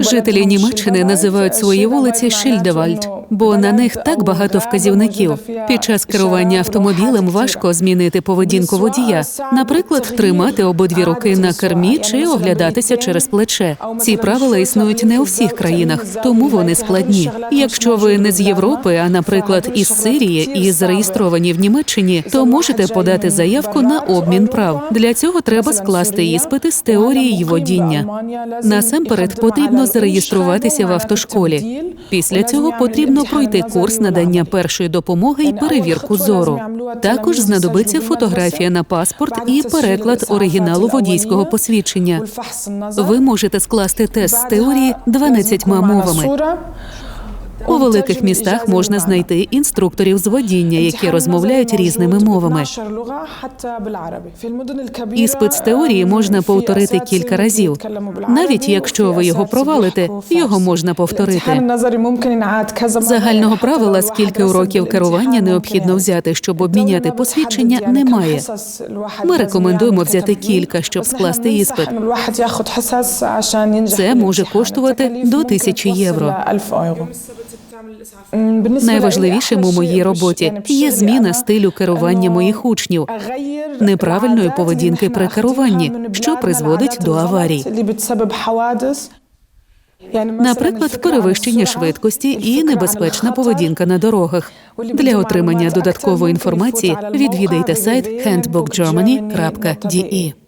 Жителі Німеччини називають свої вулиці Шильдевальд, бо на них так багато вказівників. Під час керування автомобілем важко змінити поведінку водія, наприклад, тримати обидві руки на кермі чи оглядатися через плече. Ці правила існують не у всіх країнах, тому вони складні. Якщо ви не з Європи, а наприклад із Сирії і зареєстровані в Німеччині, то можете подати заявку на обмін прав. Для цього треба скласти іспити з теорії водіння. Насамперед потрібно зареєструватися в автошколі. Після цього потрібно пройти курс надання першої допомоги і перевірку зору. Також знадобиться фотографія на паспорт і переклад оригіналу водійського посвідчення. Ви можете скласти тест з теорії 12 мовами. У великих містах можна знайти інструкторів з водіння, які розмовляють різними мовами. Іспит з теорії можна повторити кілька разів. Навіть якщо ви його провалите, його можна повторити. Загального правила, скільки уроків керування необхідно взяти, щоб обміняти посвідчення, немає. Ми рекомендуємо взяти кілька, щоб скласти іспит. Це може коштувати до тисячі євро. Найважливішим у моїй роботі є зміна стилю керування моїх учнів, неправильної поведінки при керуванні, що призводить до аварій. Наприклад, перевищення швидкості і небезпечна поведінка на дорогах. Для отримання додаткової інформації відвідайте сайт handbookgermany.de.